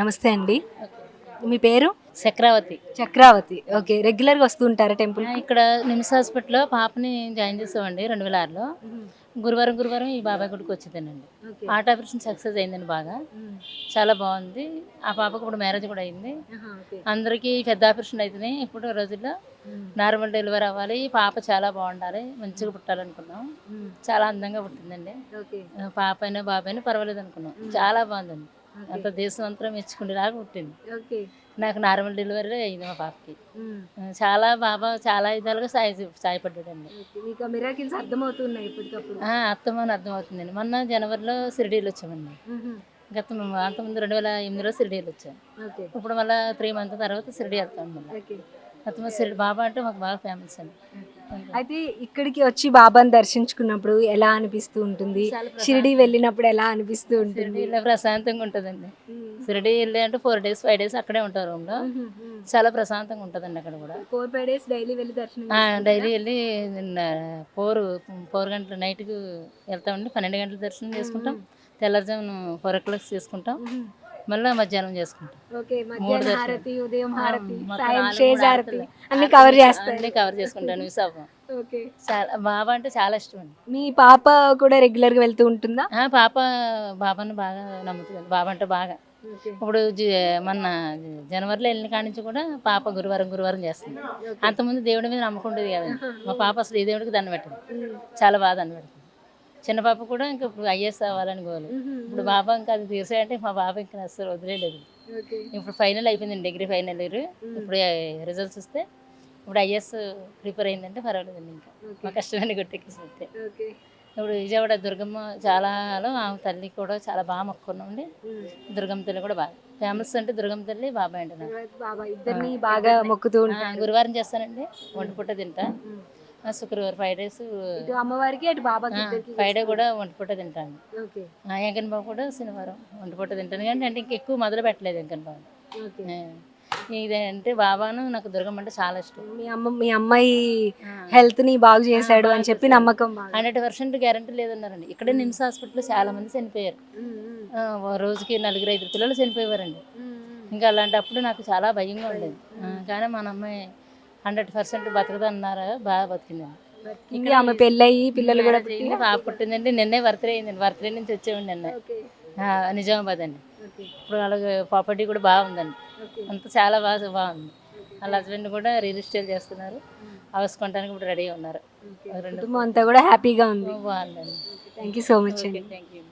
నమస్తే అండి. మీ పేరు? చక్రావతి చక్రావతి ఓకే. రెగ్యులర్గా వస్తూ ఉంటారా టెంపుల్ ఇక్కడ నిమ్స్ హాస్పిటల్లో పాపని జాయిన్ చేసామండి రెండు వేల ఆరులో గురువారం గురువారం ఈ బాబాయ్ గుడికి వచ్చేదానండి. ఆర్ట్ ఆపరేషన్ సక్సెస్ అయిందండి బాగా. చాలా బాగుంది. ఆ పాపకు ఇప్పుడు మ్యారేజ్ కూడా అయింది. అందరికీ పెద్ద ఆపరేషన్ అవుతున్నాయి ఇప్పుడు రోజుల్లో నార్మల్ డెలివరీ అవ్వాలి. పాప చాలా బాగుండాలి. మంచిగా పుట్టాలనుకున్నాం. చాలా అందంగా పుట్టిందండి. పాప అయినా బాబు అయినా పర్వాలేదు అనుకున్నాం చాలా బాగుందండి. అంత దేశం అంతా మెచ్చుకునేలాగా పుట్టింది. నాకు నార్మల్ డెలివరీ అయింది మా పాపకి. చాలా బాబా చాలా విధాలుగా సాయ సాయపడ్డాడండి. మీకు మిరాకిల్స్ అర్థమవుతున్నాయి ఇప్పటికప్పుడు. ఆ, అర్థమని అర్థమవుతుందండి. మొన్న జనవరిలో షిరిడీలు వచ్చామండి. గత అంతకుముందు రెండు వేల ఎనిమిదిలో షిరిడీలు వచ్చాం. ఓకే. ఇప్పుడు మళ్ళీ త్రీ మంత్ తర్వాత షిరిడీ వెళ్తాం మళ్ళీ. షిరిడి బాబా అంటే మాకు బాగా ఫేమస్ అండి. అయితే ఇక్కడికి వచ్చి బాబాని దర్శించుకున్నప్పుడు ఎలా అనిపిస్తూ ఉంటుంది? షిరిడి వెళ్ళినప్పుడు ఎలా అనిపిస్తూ ఉంటుంది. ప్రశాంతంగా ఉంటుందండి. షిరిడీ వెళ్ళి అంటే ఫోర్ డేస్ ఫైవ్ డేస్ అక్కడే ఉంటారు రూమ్లో చాలా ప్రశాంతంగా ఉంటుందండి అక్కడ కూడా. ఫోర్ ఫైవ్ డేస్ డైలీ వెళ్ళి దర్శనం డైలీ వెళ్ళి నిన్న ఫోర్ ఫోర్ గంటల నైట్కి వెళ్తామండి. పన్నెండు గంటల దర్శనం చేసుకుంటాం. తెల్లవారుజామున ఫోర్ ఓ క్లాక్ చేసుకుంటాం. మళ్ళీ మధ్యాహ్నం చేసుకుంటాం. ఓకే మూడు మధ్యాహ్నం దర్శనం. హారతి ఉదయం హారతి మొత్తం సాయం నాలుగు షేజ్ మూడు హారతి హారతులు. అన్ని కవర్ చేస్తాయి. అన్ని కవర్ చేసుకుంటాను విశాఖం ఓకే. చాలా బాబా అంటే చాలా ఇష్టం అండి. మీ పాప కూడా రెగ్యులర్గా వెళ్తూ ఉంటుందా? ఆ, పాప బాబాని బాగా నమ్ముతుంది. బాబా అంటే బాగా. ఇప్పుడు జ- మొన్న జనవరిలో వెళ్ళిన కాడి నుంచి కూడా పాప గురువారం గురువారం చేస్తుంది. అంతకుముందు దేవుడి మీద నమ్మకం ఉండేది కదండి. మా పాప అసలు ఈ దేవుడికి దండం పెట్టింది. చాలా బాగా దండం చిన్న పాప కూడా ఇంకా ఇప్పుడు ఐఏఎస్ అవ్వాలని గోలు. ఇప్పుడు బాబా ఇంకా అది తీర్చాయంటే మా బాబా ఇంకా అసలు వదిలేదు ఇప్పుడు ఫైనల్ అయిపోయింది డిగ్రీ ఫైనల్ ఇయర్. ఇప్పుడు రిజల్ట్స్ వస్తే ఇప్పుడు ఐఎస్ ప్రిపేర్ అయిందంటే పర్వాలేదండి ఇంకా. మా కష్టాన్ని గుర్తెక్కిసినట్టే ఓకే. ఇప్పుడు విజయవాడ దుర్గమ్మ చాలా ఆమె తల్లి కూడా చాలా బాగా మొక్కున్నామండి దుర్గమ్మ తల్లి కూడా బాగా. ఫేమస్ అంటే దుర్గమ్మ తల్లి బాబాయ్ ఇద్దరిని బాగా మొక్కుతూ గురువారం చేస్తానండి ఒంటి పుట్ట తింటా. శుక్రవారం ఫైవ్ డేస్ ఇటు అమ్మవారికి అటు బాబాకి ఇద్దరికి ఫ్రైడే కూడా ఒంటి పుట్ట తింటాను. ఓకే. ఎంకన్ బాబు కూడా శనివారం ఒంటి పుట్ట తింటాను. కానీ అంటే ఇంకా ఎక్కువ మొదలు పెట్టలేదు ఎంకన్ బాబు. ఓకే. ఇదేంటే బాబాను నాకు దుర్గమ్మ అంటే చాలా ఇష్టం. మీ అమ్మ మీ అమ్మాయి హెల్త్ని బాగు చేశాడు అని చెప్పి నమ్మకం. హండ్రెడ్ పర్సెంట్ గ్యారంటీ లేదన్నారండి. ఇక్కడే నిమ్స్ హాస్పిటల్లో చాలా మంది చనిపోయారు. రోజుకి నలుగురు ఐదు పిల్లలు చనిపోయేవారండి. ఇంకా అలాంటప్పుడు నాకు చాలా భయంగా ఉండేది. కానీ మన అమ్మాయి హండ్రెడ్ పర్సెంట్ బతకదన్నారా? బాగా బతికిందండి ఇంకా ఆమె పెళ్ళయి పిల్లలు కూడా అయింది, పాప పుట్టిందండి. నిన్నే బర్త్డే అయిందండి బర్త్డే నుంచి వచ్చేవండి నిన్న. నిజామాబాద్ అండి. ఇప్పుడు వాళ్ళకి ప్రాపర్టీ కూడా బాగుందండి అంతా చాలా బాగా బాగుంది. వాళ్ళ హస్బెండ్ కూడా రియల్ ఎస్టేట్ చేస్తున్నారు. హౌస్ కొనడానికి ఇప్పుడు ఉన్నారు. రెండు కుటుంబం అంతా కూడా హ్యాపీగా ఉంది. బాగుందండి. థ్యాంక్ యూ సో మచ్ అండి. Thank you